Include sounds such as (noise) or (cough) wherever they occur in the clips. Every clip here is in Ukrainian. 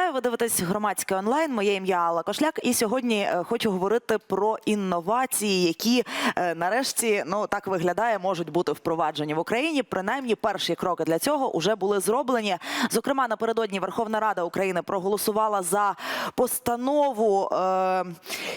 Вітаю, ви дивитесь громадське онлайн. Моє ім'я Алла Кошляк. І сьогодні е, хочу говорити про інновації, які е, нарешті ну так виглядає, можуть бути впроваджені в Україні. Принаймні, перші кроки для цього вже були зроблені. Зокрема, напередодні Верховна Рада України проголосувала за постанову е,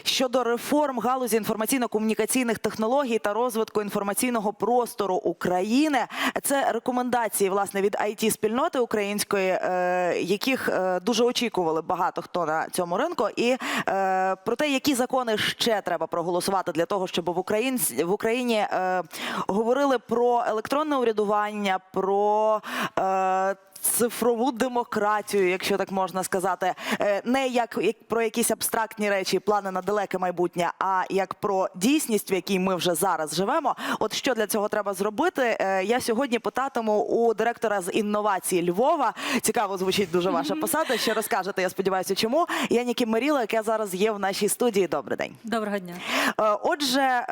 щодо реформ галузі інформаційно-комунікаційних технологій та розвитку інформаційного простору України. Це рекомендації власне від it спільноти української, е, яких е, дуже очікували багато хто на цьому ринку, і е, про те, які закони ще треба проголосувати для того, щоб в Україні в Україні е, говорили про електронне урядування, про е, Цифрову демократію, якщо так можна сказати, Е, не як, про якісь абстрактні речі, плани на далеке майбутнє, а як про дійсність, в якій ми вже зараз живемо. От що для цього треба зробити? Е, Я сьогодні питатиму у директора з інновацій Львова. Цікаво звучить дуже ваша посада. Ще розкажете, я сподіваюся, чому. Я Нікі Маріла, яка зараз є в нашій студії. Добрий день. Доброго дня. Е, Отже,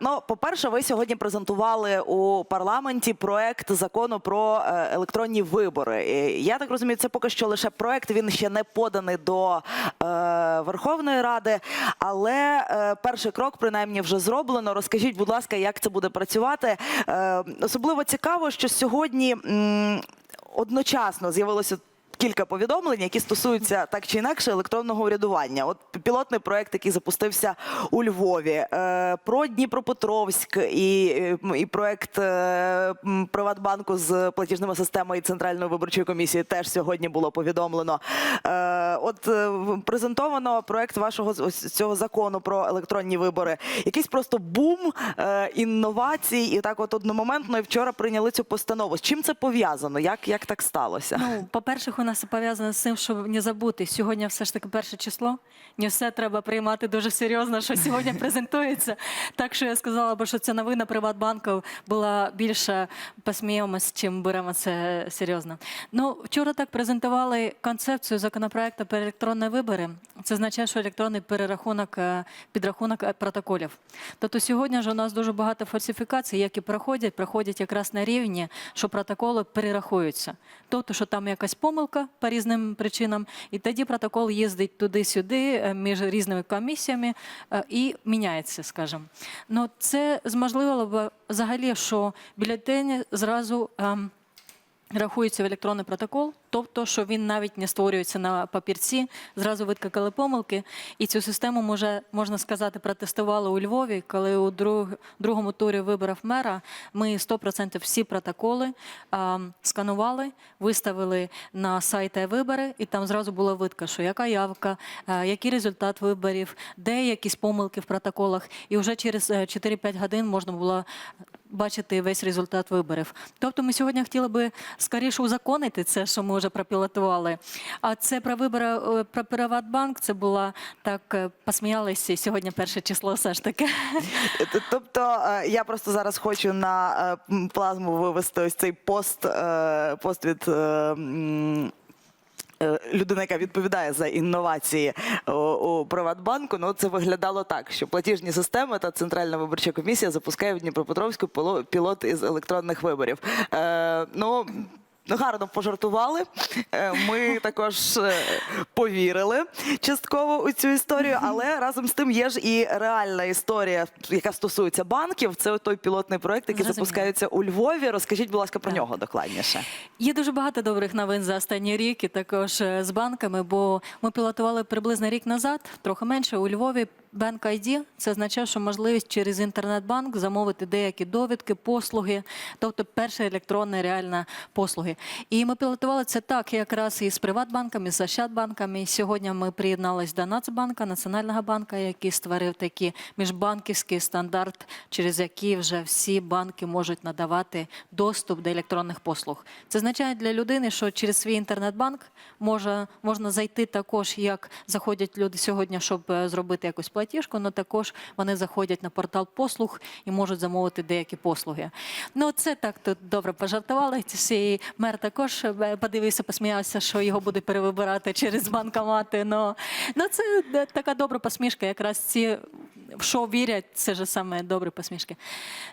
ну по-перше, ви сьогодні презентували у парламенті проект закону про електронні вибори. Е, Я так розумію, це поки що лише проект. Він ще не поданий до е, Верховної Ради, але е, перший крок принаймні вже зроблено. Розкажіть, будь ласка, як це буде працювати? Особливо цікаво, що сьогодні одночасно з'явилося. Кілька повідомлень, які стосуються так чи інакше електронного урядування. От пілотний проект, який запустився у Львові, е, про Дніпропетровськ і, е, і проект е, Приватбанку з платіжними системами і Центральної виборчої комісії теж сьогодні було повідомлено. От презентовано проект вашого цього закону про електронні вибори. Якийсь просто бум інновацій, і так, от одномоментно і вчора прийняли цю постанову. З чим це пов'язано? Як, як так сталося? Ну, по-перше, у нас це пов'язано з тим, щоб не забути, сьогодні все ж таки перше число. Не все треба приймати дуже серйозно, що сьогодні (laughs) презентується. Так що я сказала би, що ця новина Приватбанку була більше посміємось, чим беремо це серйозно. Ну, вчора так презентували концепцію законопроекту про електронні вибори. Це означає, що електронний перерахунок, е, підрахунок е, протоколів. Тобто сьогодні ж у нас дуже багато фальсифікацій, які проходять, проходять якраз на рівні, що протоколи перерахуються. Тобто, що там якась помилка по різним причинам, і тоді протокол їздить туди-сюди е, між різними комісіями е, і міняється, скажімо. Ну, це зможливо взагалі, що бюлетені зразу. Рахується в електронний протокол, тобто, що він навіть не створюється на папірці, зразу викликали помилки. І цю систему може, можна сказати, протестували у Львові, коли у друг, другому турі виборів мера ми 100% всі протоколи а, сканували, виставили на сайт вибори, і там зразу було видно, що яка явка, а, який результат виборів, де якісь помилки в протоколах. І вже через е, 4-5 годин можна було бачити весь результат виборів. Тобто ми сьогодні хотіли би скоріше узаконити це, що ми вже пропілотували. А це про вибори е, про Приватбанк, це була так е, посміялися сьогодні перше число все ж таки. Тобто е, я просто зараз хочу на плазму вивести ось цей пост, пост від. Е, е, Людина, яка відповідає за інновації у, у Приватбанку, ну це виглядало так, що платіжні системи та Центральна виборча комісія запускає в Дніпропетровську піло- пілот із електронних виборів. Е, ну, гарно пожартували. Е, Ми також е, повірили частково у цю історію, але разом з тим є ж і реальна історія, яка стосується банків. Це той пілотний проект, який Зрозуміло. запускається у Львові. Розкажіть, будь ласка, про Так. нього докладніше. Є дуже багато добрих новин за останній рік і також е, з банками, бо ми пілотували приблизно рік назад, трохи менше у Львові. Bank ID – це означає, що можливість через інтернет-банк замовити деякі довідки, послуги, тобто перша електронна реальна послуги. І ми пілотували це так якраз і з Приватбанками, і з Ощадбанками. Сьогодні ми приєдналися до Нацбанка, Національного банка, який створив такий міжбанківський стандарт, через який вже всі банки можуть надавати доступ до електронних послуг. Це означає для людини, що через свій інтернет-банк може, можна зайти також, як заходять люди сьогодні, щоб е, зробити якусь платіжку, платіжку, але також вони заходять на портал послуг і можуть замовити деякі послуги. Ну, це так тут добре пожартували. І мер також е, подивився, посміявся, що його буде перевибирати через банкомати. Ну, ну це е, така добра посмішка. Якраз ці в що вірять, це ж саме добрі посмішки.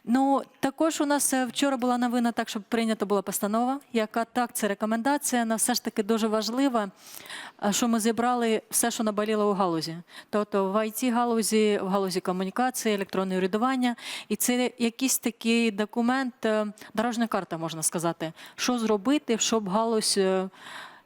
Ну також у нас е, вчора була новина, так щоб прийнята була постанова, яка так, це рекомендація. Вона все ж таки дуже важлива, що ми зібрали все, що наболіло у галузі. Тобто в it галузі, в галузі комунікації, електронне урядування. І це якийсь такий документ, е, дорожня карта, можна сказати, що зробити, щоб галузь е,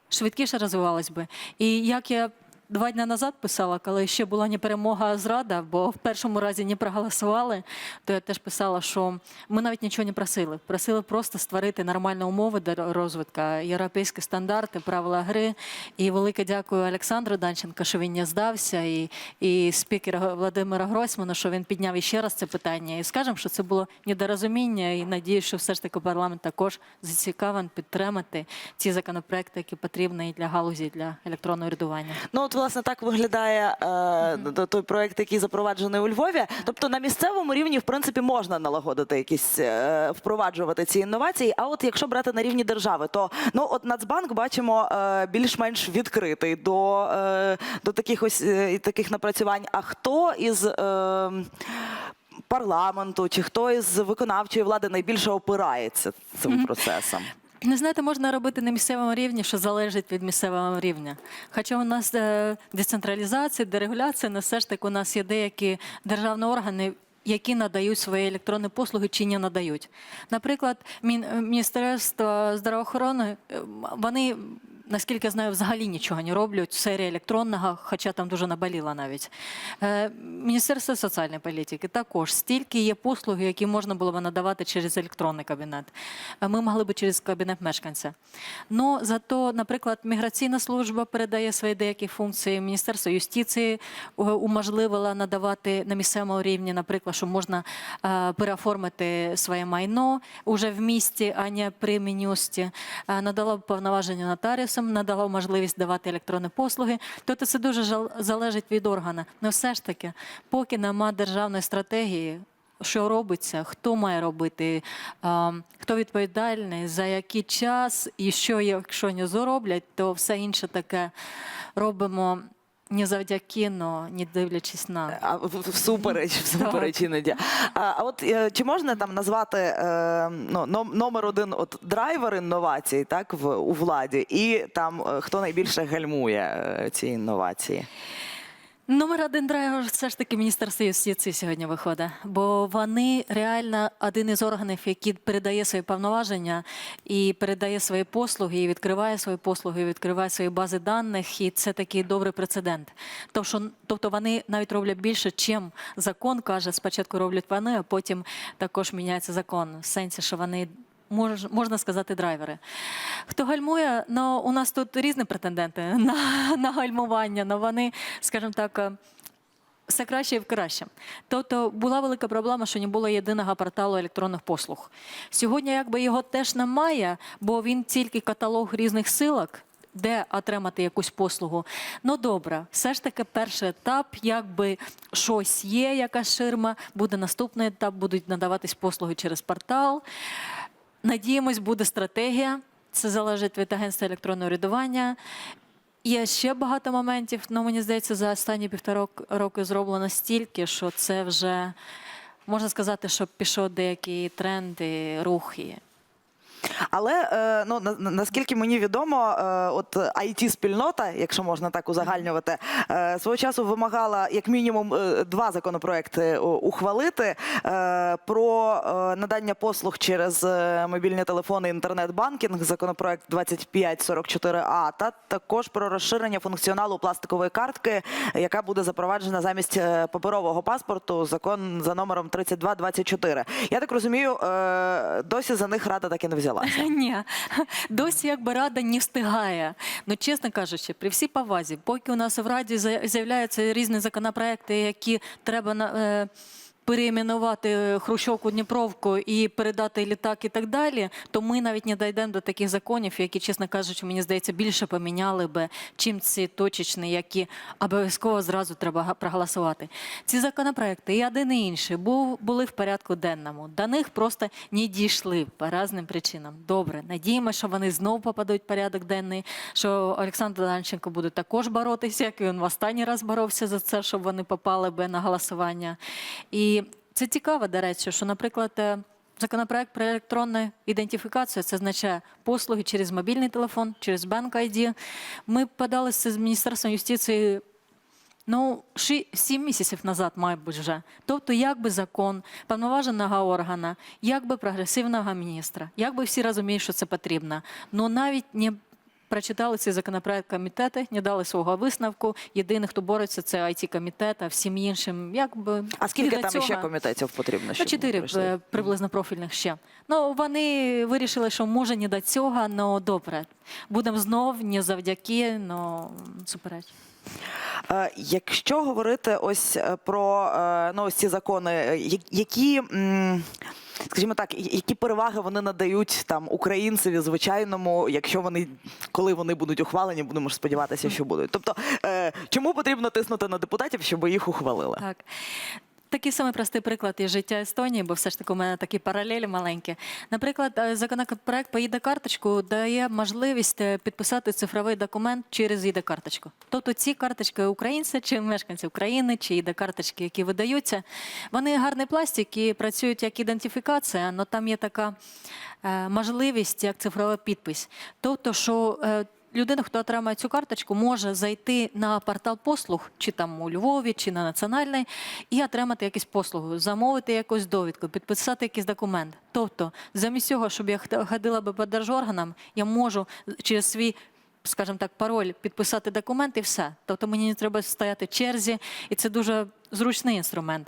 швидкіше розвивалась би. І як я два дні назад писала, коли ще була не перемога, а зрада, бо в першому разі не проголосували, то я теж писала, що ми навіть нічого не просили. Просили просто створити нормальні умови для розвитку, європейські стандарти, правила гри. І велике дякую Олександру Данченко, що він не здався, і, і спікеру Владимира Гройсмана, що він підняв іще раз це питання. І скажемо, що це було недорозуміння, і надію, що все ж таки парламент також зацікавлений підтримати ті законопроекти, які потрібні для галузі, для електронного урядування. Ну от власне так виглядає е, той проект, який запроваджений у Львові. Тобто на місцевому рівні, в принципі, можна налагодити якісь е, впроваджувати ці інновації. А от якщо брати на рівні держави, то ну от Нацбанк бачимо е, більш-менш відкритий до, е, до таких ось е, таких напрацювань. А хто із е, парламенту чи хто із виконавчої влади найбільше опирається цим процесом? Не знаєте, можна робити на місцевому рівні, що залежить від місцевого рівня. Хоча у нас е, децентралізація, дерегуляція, але все ж таки у нас є деякі державні органи. Які надають свої електронні послуги чи не надають. Наприклад, Міністерство здравоохорони, е, вони, наскільки я знаю, взагалі нічого не роблять в сфері електронного, хоча там дуже наболіло навіть. Е, Міністерство соціальної політики також стільки є послуги, які можна було б надавати через електронний кабінет. Е, Ми могли б через кабінет мешканця. Ну зато, наприклад, міграційна служба передає свої деякі функції. Міністерство юстиції е, уможливило надавати на місцевому рівні, наприклад, що можна переоформити своє майно уже в місті, а не при мінюсті. Е, Надало повноваження нотаріусам, надало можливість давати електронні послуги. Тобто це дуже залежить від органу. Але все ж таки, поки нема державної стратегії. Що робиться, хто має робити, хто відповідальний, за який час, і що, якщо не зроблять, то все інше таке робимо не завдяки, но не дивлячись на. А всупереч, всупереч іноді. А, а от е, чи можна там назвати е, ну, ном- номер один от драйвер інновацій, так, в у владі, і там е, хто найбільше гальмує е, ці інновації? Номер один драйвер все ж таки Міністерство юстиції сьогодні виходить, бо вони реально один із органів, який передає свої повноваження і передає свої послуги, і відкриває свої послуги, і відкриває свої бази даних, і це такий добрий прецедент. Тобто, вони навіть роблять більше, чим закон каже. Спочатку роблять вони, а потім також міняється закон. В сенсі, що вони. Мож, можна сказати, драйвери. Хто гальмує? Ну, у нас тут різні претенденти (laughs) на, на гальмування, але вони, скажімо так, е, все краще і в краще. Тобто була велика проблема, що не було єдиного порталу електронних послуг. Сьогодні якби його теж немає, бо він тільки каталог різних силок. Де отримати якусь послугу. Ну добре, все ж таки перший етап, якби щось є, якась ширма, буде наступний етап, будуть надаватись послуги через портал. Надіємось, буде стратегія. Це залежить від агентства електронного урядування. Є ще багато моментів, але мені здається, за останні півтора роки зроблено стільки, що це вже можна сказати, що пішов деякі тренди, рухи. Але е, ну на, на- наскільки мені відомо, е, от it спільнота, якщо можна так узагальнювати, е, свого часу вимагала як мінімум два законопроекти ухвалити про надання послуг через мобільні телефони, інтернет-банкінг, законопроект 2544А, та також про розширення функціоналу пластикової картки, яка буде запроваджена замість паперового паспорту. Закон за номером 3224. Я так розумію, досі за них рада так і не взялася. (laughs) Ні, досі якби рада не встигає. Ну, чесно кажучи, при всій повазі, поки у нас в раді з'являються різні законопроекти, які треба на. е, переіменувати Хрущовку Дніпровку і передати літак і так далі, то ми навіть не дійдемо до таких законів, які, чесно кажучи, мені здається, більше поміняли би, чим ці точечні, які обов'язково зразу треба проголосувати. Ці законопроекти, і один і інший, був, були в порядку денному. До них просто не дійшли по різним причинам. Добре, надіємося, що вони знову попадуть в порядок денний, що Олександр Данченко буде також боротися, як він в останній раз боровся за це, щоб вони попали би на голосування. І це цікаво, до речі, що, наприклад, е, Законопроект про електронну ідентифікацію це означає послуги через мобільний телефон, через банк ID. Ми подали з Міністерством юстиції Ну, сім місяців назад, мабуть, вже. Тобто, як би закон повноваженого органа, як би прогресивного міністра, як би всі розуміють, що це потрібно. Ну навіть не прочитали цей законопроект комітети, не дали свого висновку. Єдиний, хто бореться, це it комітет а всім іншим. Якби А скільки там цього... ще комітетів потрібно? Ну, чотири е, приблизно профільних ще. Ну, вони вирішили, що може не до цього, але добре. Будемо знов не завдяки, але супереч. Е, Якщо говорити ось е, про е, ну, ось ці закони, які. Скажімо так, які переваги вони надають там українцеві звичайному, якщо вони коли вони будуть ухвалені, будемо ж сподіватися, що будуть. Тобто, чому потрібно тиснути на депутатів, щоб їх ухвалили? Так. Такий самий простий приклад із життя Естонії, бо все ж таки у мене такі паралелі маленькі. Наприклад, е, законопроект по ІД-карточку дає можливість е, підписати цифровий документ через ІД-карточку. Тобто ці карточки українця чи мешканці України, чи ІД-карточки, які видаються, вони гарний пластик і працюють як ідентифікація, але там є така е, можливість, як цифровий підпис. Тобто, що людина, хто отримає цю карточку, може зайти на портал послуг, чи там у Львові, чи на національний, і отримати якусь послугу, замовити якусь довідку, підписати якийсь документ. Тобто, замість цього, щоб я ходила би по держорганам, я можу через свій. Скажімо так, пароль підписати документ і все. Тобто мені не треба стояти в черзі, і це дуже зручний інструмент.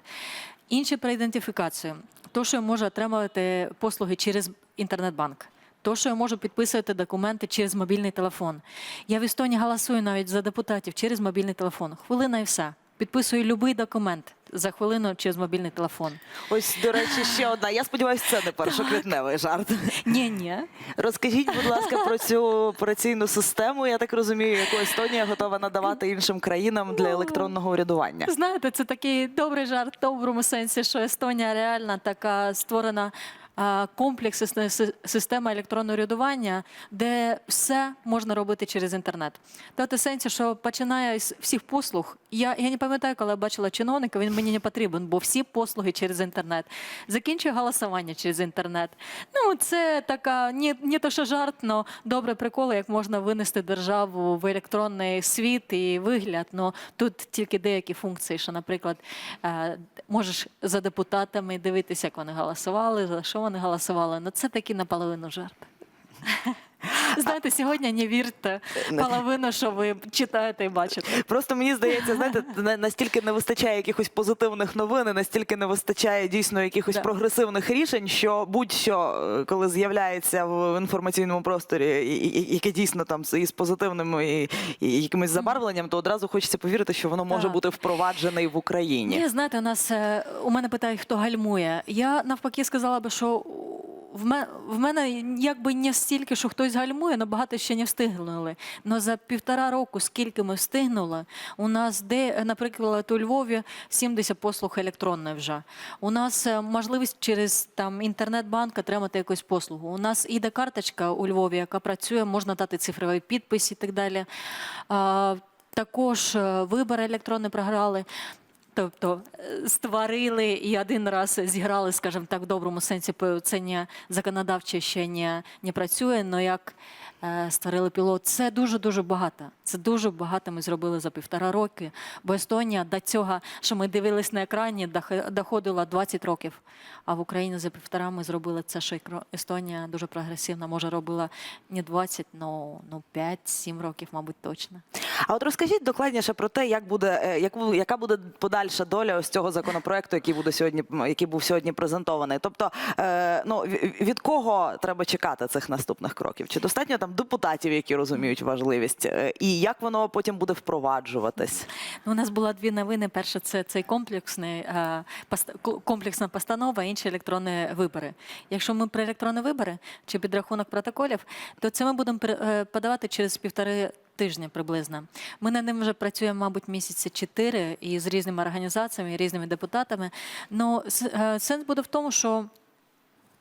Інші про ідентифікацію. То, що я можу отримувати послуги через інтернет-банк. То, що я можу підписувати документи через мобільний телефон. Я в Естонії голосую навіть за депутатів через мобільний телефон. Хвилина і все. Підписую будь-який документ за хвилину через мобільний телефон. Ось, до речі, ще одна. Я сподіваюся, це не першоквітневий жарт. Ні, ні. Розкажіть, будь ласка, про цю операційну систему. Я так розумію, яку Естонія готова надавати іншим країнам для електронного урядування. Знаєте, це такий добрий жарт в доброму сенсі, що Естонія реально така створена. А, Комплексна система електронного урядування, де все можна робити через інтернет. В сенсі, що починає з всіх послуг. Я, я не пам'ятаю, коли я бачила чиновника, він мені не потрібен, бо всі послуги через інтернет. Закінчує голосування через інтернет. Ну, це така, не, не то, що жарт, але добре прикол, як можна винести державу в електронний світ і вигляд. Ну тут тільки деякі функції, що, наприклад, е, можеш за депутатами дивитися, як вони голосували, за що вони голосували. але це такий наполовину жарт. Знаєте, сьогодні не вірте половину, що ви читаєте і бачите. Просто мені здається, знаєте, (laughs) на- настільки не вистачає якихось позитивних новин, і настільки не вистачає дійсно якихось Да. прогресивних рішень, що будь-що, е, коли з'являється в інформаційному просторі, яке дійсно там із позитивним і, і якимось забарвленням, то одразу хочеться повірити, що воно може Так. бути впроваджене і в Україні. Ні, знаєте, у нас е, у мене питають, хто гальмує. Я навпаки сказала би, що в мене, якби не стільки, що хтось гальмує, але багато ще не встигнули. Но за півтора року, скільки ми встигнули, у нас де, наприклад, у Львові 70 послуг електронної вже. У нас е, можливість через там інтернет-банк отримати якусь послугу. У нас іде карточка у Львові, яка працює, можна дати цифровий підпис і так далі. Також е, вибори електронні програли. Тобто е, створили і один раз зіграли, скажімо так, в доброму сенсі, це не законодавче ще не, не працює, але як е, створили пілот, це дуже-дуже багато. Це дуже багато ми зробили за півтора роки. Бо Естонія до цього, що ми дивились на екрані, доходила 20 років. А в Україні за півтора ми зробили це, що Естонія дуже прогресивна, може робила не 20, но ну 5-7 років, мабуть, точно. А от розкажіть докладніше про те, як буде, е, яку, яка буде подальша подальша доля ось цього законопроекту, який буде сьогодні, який був сьогодні презентований. Тобто, е, ну від кого треба чекати цих наступних кроків? Чи достатньо там депутатів, які розуміють важливість, Е, і як воно потім буде впроваджуватись? Ну, у нас було дві новини. Перше, це цей комплексний е, пост- комплексна постанова, інші електронні вибори. Якщо ми про електронні вибори чи підрахунок протоколів, то це ми будемо е, подавати через півтори. Тижні приблизно. Ми над ним вже працюємо, мабуть, місяці чотири і з різними організаціями, і різними депутатами. Ну, сенс буде в тому, що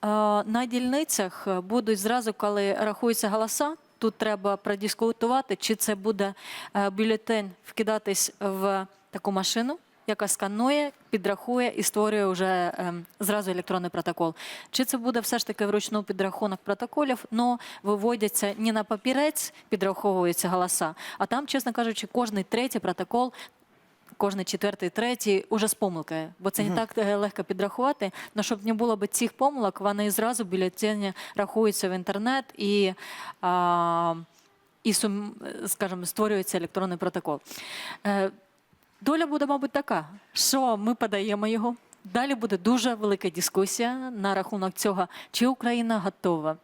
Е, На дільницях е, будуть зразу, коли рахуються голоса. Тут треба продискутувати, чи це буде е, бюлетень вкидатись в таку машину, яка сканує, підрахує і створює вже ем, зразу електронний протокол. Чи це буде все ж таки вручну підрахунок протоколів, але виводяться не на папірець, підраховуються голоса, а там, чесно кажучи, кожний третій протокол кожний четвертий, третій уже з помилкою, бо це не так е, легко підрахувати. Але щоб не було б цих помилок, вони зразу бюлетені рахуються в інтернет і, а, і сум, скажімо, створюється електронний протокол. Доля буде, мабуть, така, що ми подаємо його. Далі буде дуже велика дискусія на рахунок цього, чи Україна готова,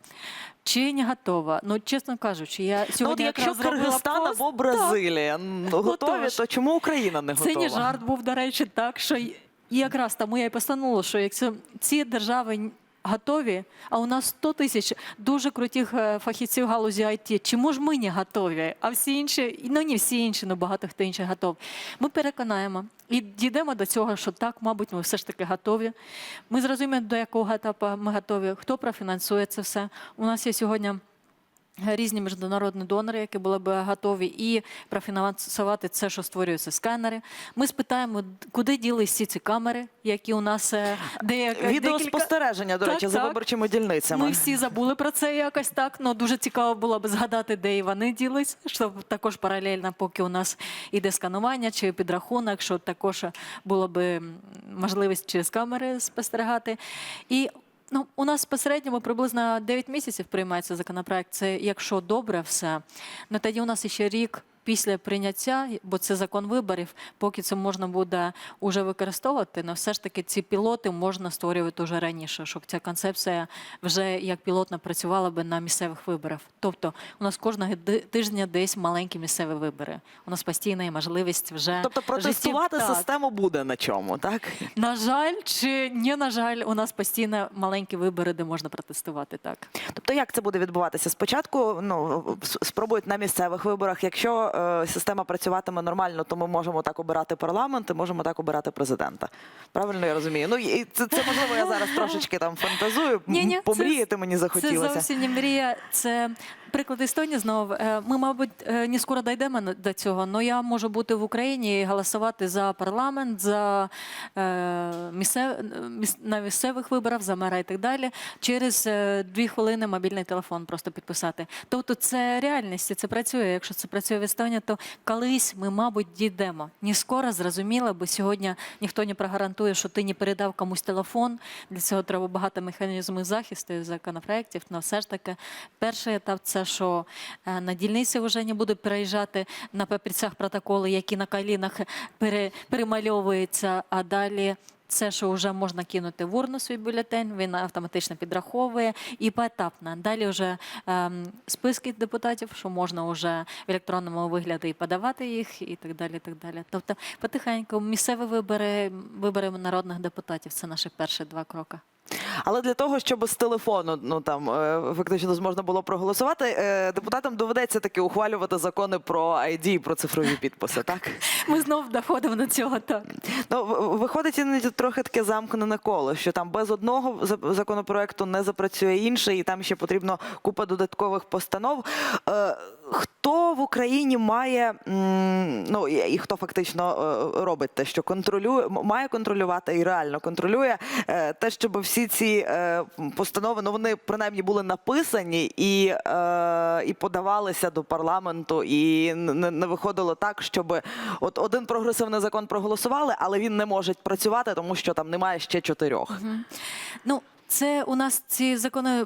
чи не готова. Ну, чесно кажучи, я Ну, от сьогодні якщо якраз Киргизстан пост. або Бразилія м, готові, Отож. то чому Україна не готова? Це не жарт був, до речі, так що і якраз тому я і постановила, що якщо ці держави готові, а у нас 100 тисяч дуже крутих е, фахівців галузі IT, чому ж ми не готові? А всі інші, ну не всі інші, ну багато хто інший готов. Ми переконаємо і дійдемо до цього, що так, мабуть, ми все ж таки готові. Ми зрозуміємо, до якого етапу ми готові, хто профінансує це все. У нас є сьогодні різні міжнародні донори, які були б готові і профінансувати це, що створюються сканери. Ми спитаємо, куди ділись всі ці камери, які у нас е, деяка Відеоспостереження, до Так, речі, за так. виборчими дільницями. Ми всі забули про це якось так. Ну дуже цікаво було б згадати, де і вони ділись, щоб також паралельно, поки у нас іде сканування чи підрахунок, що також було б можливість через камери спостерігати. І Ну, у нас по середньому приблизно 9 місяців приймається законопроект. Це якщо добре все. Ну тоді у нас ще рік після прийняття, бо це закон виборів, поки це можна буде уже використовувати, але все ж таки ці пілоти можна створювати вже раніше, щоб ця концепція вже як пілотна працювала би на місцевих виборах. Тобто у нас кожного тижня десь маленькі місцеві вибори. У нас постійна є можливість вже Тобто протестувати в житті- систему буде на чому, так? На жаль, чи не на жаль, у нас постійно маленькі вибори, де можна протестувати так. Тобто, як це буде відбуватися? Спочатку ну спробують на місцевих виборах. Якщо система працюватиме нормально, то ми можемо так обирати парламент, і можемо так обирати президента. Правильно я розумію? Ну і це, це можливо, я зараз трошечки там фантазую. Ні-ні, помріяти Помріяти мені Це захотілося. зовсім не мрія. Це приклад Естонії знову. Е, Ми, мабуть, е, не скоро дійдемо до цього, але я можу бути в Україні і голосувати за парламент, за е, місцев, на місцевих виборах, за мера і так далі. Через дві хвилини мобільний телефон просто підписати. Тобто це реальність, це працює. Якщо це працює в Естонії, то колись ми, мабуть, дійдемо. Не скоро зрозуміло, бо сьогодні ніхто не прогарантує, що ти не передав комусь телефон. Для цього треба багато механізмів захисту законопроєктів. Але все ж таки, перший етап це що е, на дільниці вже не будуть переїжджати на папірцях протоколи, які на колінах пере, перемальовуються, а далі. Це, що вже можна кинути в урну свій бюлетень, він автоматично підраховує і поетапно. Далі вже ем, списки депутатів, що можна вже в електронному вигляді і подавати їх, і так далі. Так далі. Тобто потихеньку місцеві вибори, вибори народних депутатів це наші перші два кроки. Але для того, щоб з телефону ну там е, фактично можна було проголосувати, е, депутатам доведеться таки ухвалювати закони про ID про цифрові підписи. Так (laughs) Ми знов доходимо до цього так. ну виходить іноді трохи таке замкнене коло, що там без одного законопроекту не запрацює інший, і там ще потрібно купа додаткових постанов. Хто в Україні має ну і хто фактично е, робить те, що контролює, має контролювати і реально контролює е, те, щоб всі ці е, постанови ну вони принаймні були написані і, і подавалися до парламенту, і не, виходило так, щоб от один прогресивний закон проголосували, але він не може працювати, тому що там немає ще чотирьох. Ну, це у нас ці закони.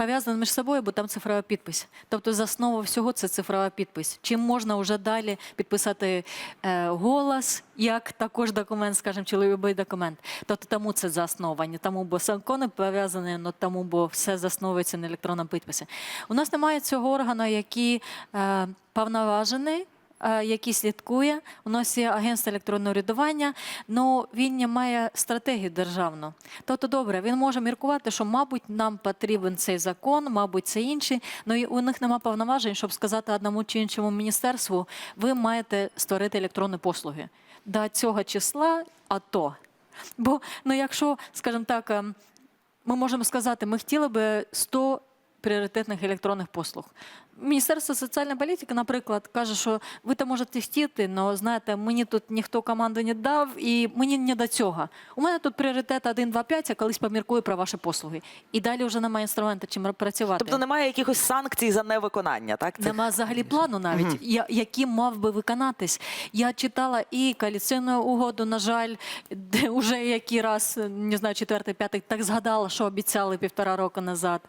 Е, між собою, бо там цифрова підпис. Тобто за основу всього це цифрова підпис. Чим можна вже далі підписати е, голос, як також документ, скажімо, чи будь-який документ. Тобто тому це за основа, не тому, бо закони пов'язані, але тому, бо все засновується на електронному підписі. У нас немає цього органу, який е, повноважений який слідкує. У нас є агентство електронного рядування, але він не має стратегію державну. Тобто, добре, він може міркувати, що, мабуть, нам потрібен цей закон, мабуть, це інший, але у них немає повноважень, щоб сказати одному чи іншому міністерству, ви маєте створити електронні послуги. До цього числа, а то. Бо, ну, якщо, скажімо так, ем, ми можемо сказати, ми хотіли би 100 пріоритетних електронних послуг. Міністерство соціальної політики, наприклад, каже, що ви там можете хотіти, але знаєте, мені тут ніхто команду не дав, і мені не до цього. У мене тут пріоритет 1, 2, 5, я колись поміркую про ваші послуги. І далі вже немає інструменту, чим працювати. Тобто немає якихось санкцій за невиконання, так? Цих- Нема взагалі плану навіть, я, який мав би виконатись. Я читала і коаліційну угоду, на жаль, де вже який раз, не знаю, четвертий, п'ятий, так згадала, що обіцяли півтора року назад.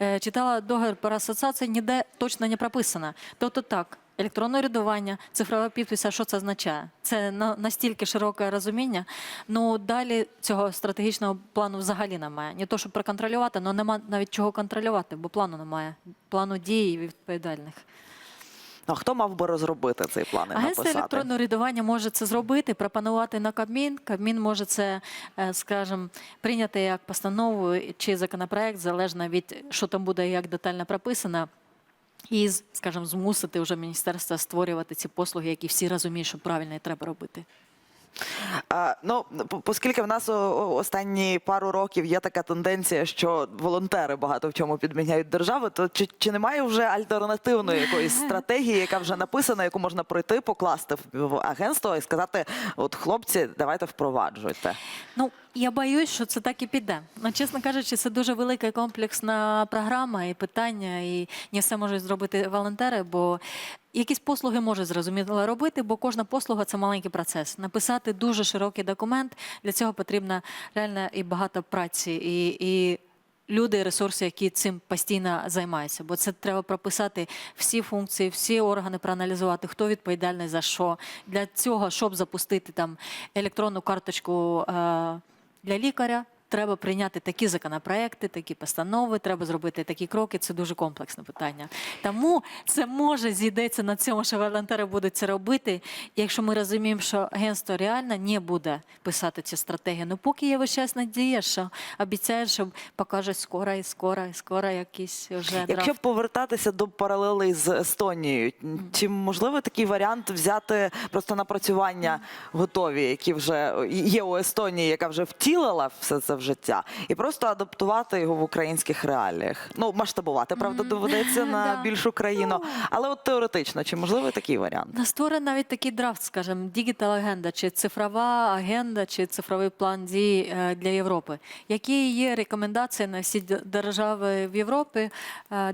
Е, читала договір про асоціацію, ніде точно не прописано. Тобто так. Електронне рядування, цифрова підпис, а що це означає? Це настільки широке розуміння. Ну далі цього стратегічного плану взагалі немає. Не то, щоб проконтролювати, але нема навіть чого контролювати, бо плану немає. Плану дій відповідальних. А хто мав би розробити цей план і Агентство написати? електронного рядування може це зробити, пропонувати на Кабмін. Кабмін може це, е, скажімо, прийняти як постанову чи законопроект, залежно від що там буде як детально прописано. І, скажімо, змусити вже міністерство створювати ці послуги, які всі розуміють, що правильно і треба робити. Ну, оскільки в нас останні пару років є така тенденція, що волонтери багато в чому підміняють державу, то чи, чи немає вже альтернативної якоїсь стратегії, яка вже написана, яку можна пройти, покласти в агентство і сказати: от хлопці, давайте впроваджуйте. Ну, я боюсь, що це так і піде. Ну, чесно кажучи, це дуже велика комплексна програма і питання, і не все можуть зробити волонтери, бо якісь послуги може зрозуміло робити, бо кожна послуга це маленький процес. Написати дуже широкий документ для цього потрібно реально і багато праці, і, і люди, ресурси, які цим постійно займаються. Бо це треба прописати всі функції, всі органи проаналізувати, хто відповідальний за що. Для цього, щоб запустити там електронну карточку е, для лікаря. Треба прийняти такі законопроекти, такі постанови, треба зробити такі кроки. Це дуже комплексне питання. Тому це може зійдеться на цьому, що волонтери будуть це робити. Якщо ми розуміємо, що агентство реально не буде писати ці стратегії, ну поки є весь час надія, що обіцяють, що покажуть скоро і скоро, і скоро якісь вже Якщо повертатися до паралелей з Естонією, чи можливо такий варіант взяти просто напрацювання готові, які вже є у Естонії, яка вже втілила все це в життя, і просто адаптувати його в українських реаліях? Ну масштабувати, правда, доведеться на (laughs) більшу країну, але от теоретично, чи можливий такий варіант? На створений навіть такий драфт, скажімо, дігітал агенда, чи цифрова агенда, чи цифровий план дій е, для Європи. Які є рекомендації на всі держави в Європі?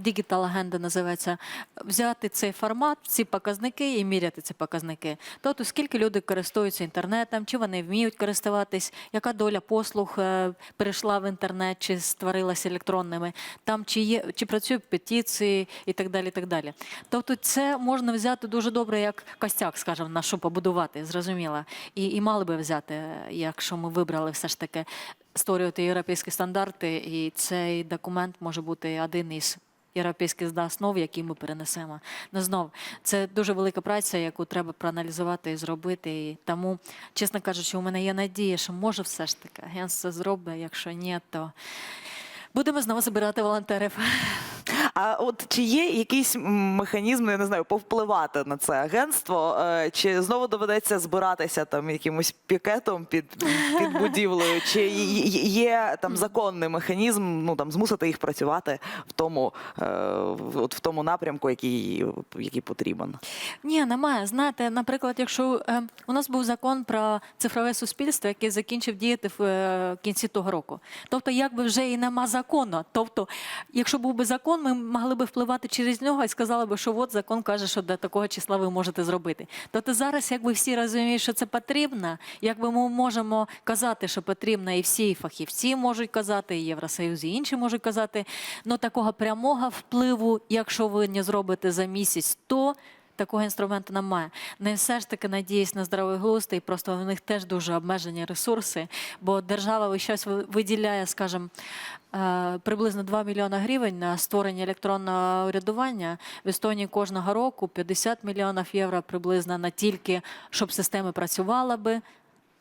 Дігітал агенда називається. Взяти цей формат, ці показники і міряти ці показники. Тобто, скільки люди користуються інтернетом, чи вони вміють користуватись, яка доля послуг е, перейшла в інтернет, чи створилася електронними, там чи є чи працюють петиції і так далі. І так далі. Тобто, це можна взяти дуже добре як костяк, скажімо, на що побудувати, зрозуміло. І, і мали би взяти, якщо ми вибрали все ж таки створювати європейські стандарти, і цей документ може бути один із. Європейських основ, які ми перенесемо. Ну знов це дуже велика праця, яку треба проаналізувати і зробити. І тому, чесно кажучи, у мене є надія, що може все ж таки агентство зробить. Якщо ні, то будемо знову збирати волонтерів. А от чи є якийсь механізм, я не знаю, повпливати на це агентство, е, чи знову доведеться збиратися там якимось пікетом під, під будівлею, чи є там законний механізм, ну там змусити їх працювати в тому, е, от в тому напрямку, який, який потрібен? Ні, немає. Знаєте, наприклад, якщо е, у нас був закон про цифрове суспільство, який закінчив діяти в кінці того року. Тобто, якби вже і нема закону. Тобто, якщо був би закон, ми могли би впливати через нього і сказали би, що от закон каже, що до такого числа ви можете зробити. Тобто зараз, якби всі розуміють, що це потрібно, якби ми можемо казати, що потрібно, і всі і фахівці можуть казати, і Євросоюз, і інші можуть казати, але такого прямого впливу, якщо ви не зробите за місяць, то Такого інструменту немає. Не все ж таки надіюсь на здоровий глузд, і просто в них теж дуже обмежені ресурси, бо держава ви- виділяє, скажімо, е, приблизно 2 мільйони гривень на створення електронного урядування. В Естонії кожного року 50 мільйонів євро приблизно на тільки, щоб система працювала би,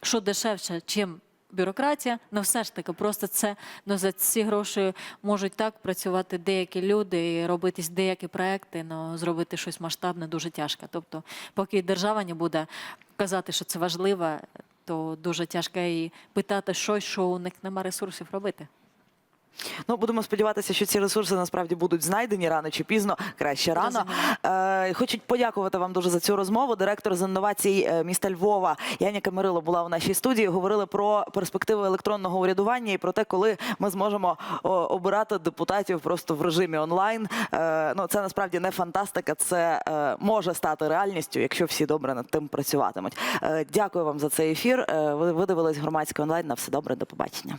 що дешевше, чим бюрократія, але все ж таки, просто це ну, за ці гроші можуть так працювати деякі люди і робитись деякі проекти, Ну зробити щось масштабне дуже тяжко. Тобто, поки держава не буде казати, що це важливо, то дуже тяжко і питати щось, що у них немає ресурсів робити. Ну будемо сподіватися, що ці ресурси насправді будуть знайдені рано чи пізно, краще рано. Е, хочу подякувати вам дуже за цю розмову. Директор з інновацій е, міста Львова Яня Камерило була в нашій студії. Говорили про перспективи електронного урядування і про те, коли ми зможемо обирати депутатів просто в режимі онлайн. Е, ну це насправді не фантастика, це е, може стати реальністю, якщо всі добре над тим працюватимуть. Е, дякую вам за цей ефір. Е, ви, ви дивились громадський онлайн. На все добре, до побачення.